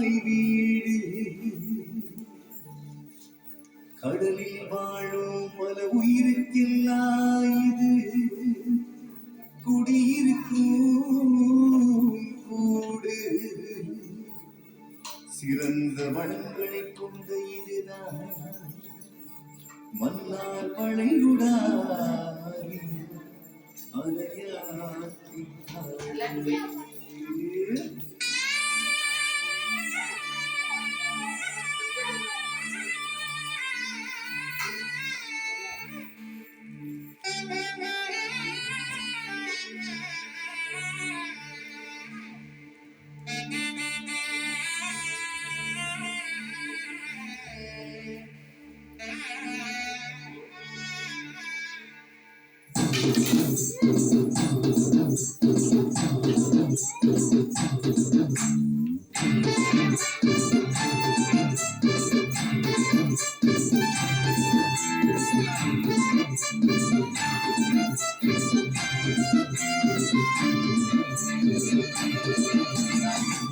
வீடு. கடலில் வாழும் பல உயிருக்கெல்லாம் இது. குடியிருக்கும் கூடு. சிறந்த வளங்களை கொண்ட இதுதான். மன்னார் பழையுடாரி அலையாத்தி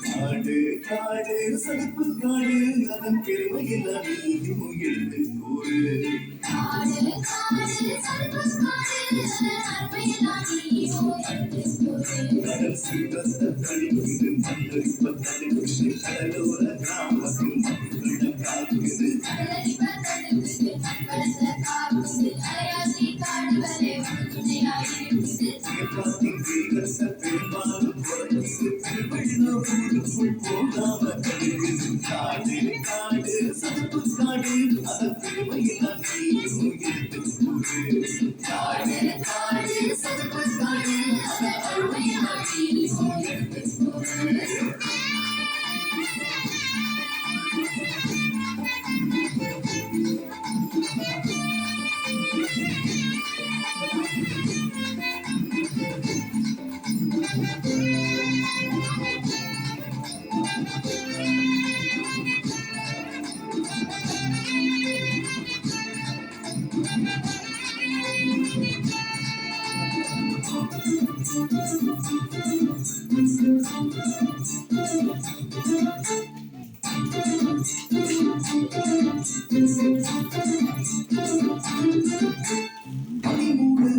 காடு காடு சதுப்பு காடு அதன் பெருமையில் நீயும் எழுந்து கூறு. கடல் மண்ணடிப்ப கழிவுது கடலோர கிராமத்தில் காக்குது காடு காடு சதுப்பு காடு அதன் பெருமையில்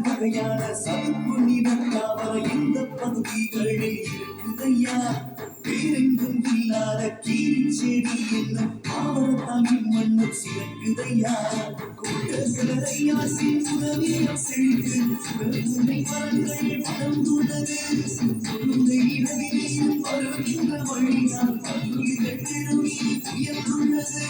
வகையான சதுப்பு நிலத்தாவர இந்த பகுதிகளில் இருக்குதையா? வேறெங்கும் இல்லாத கீரி செடி என்னும் ஆவரத்தாங்கின் மண்ணு சிறக்குதையா கூட்டக்கரையாற்றின் உதவியம் செழித்து உன்னை மரங்கள் வளர்ந்துள்ளது உன்னை வருகின்ற வழியால் பல்லுயிர்கள் பெருமி உயர்ந்துள்ளது.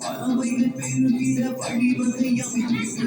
பறவைகள் பெருகிற வழிவகை அமைப்பு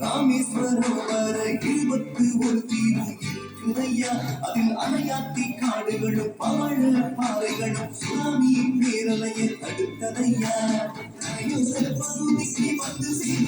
ராமேஸ்வரம் வரை இருபத்து ஒரு தீவு இருக்குதையா அதில் அணையாத்தி காடுகளும் பவழ பாறைகளும் சுனாமியின் பேரலையை தடுத்ததையா பகுதிக்கு வந்து செய்த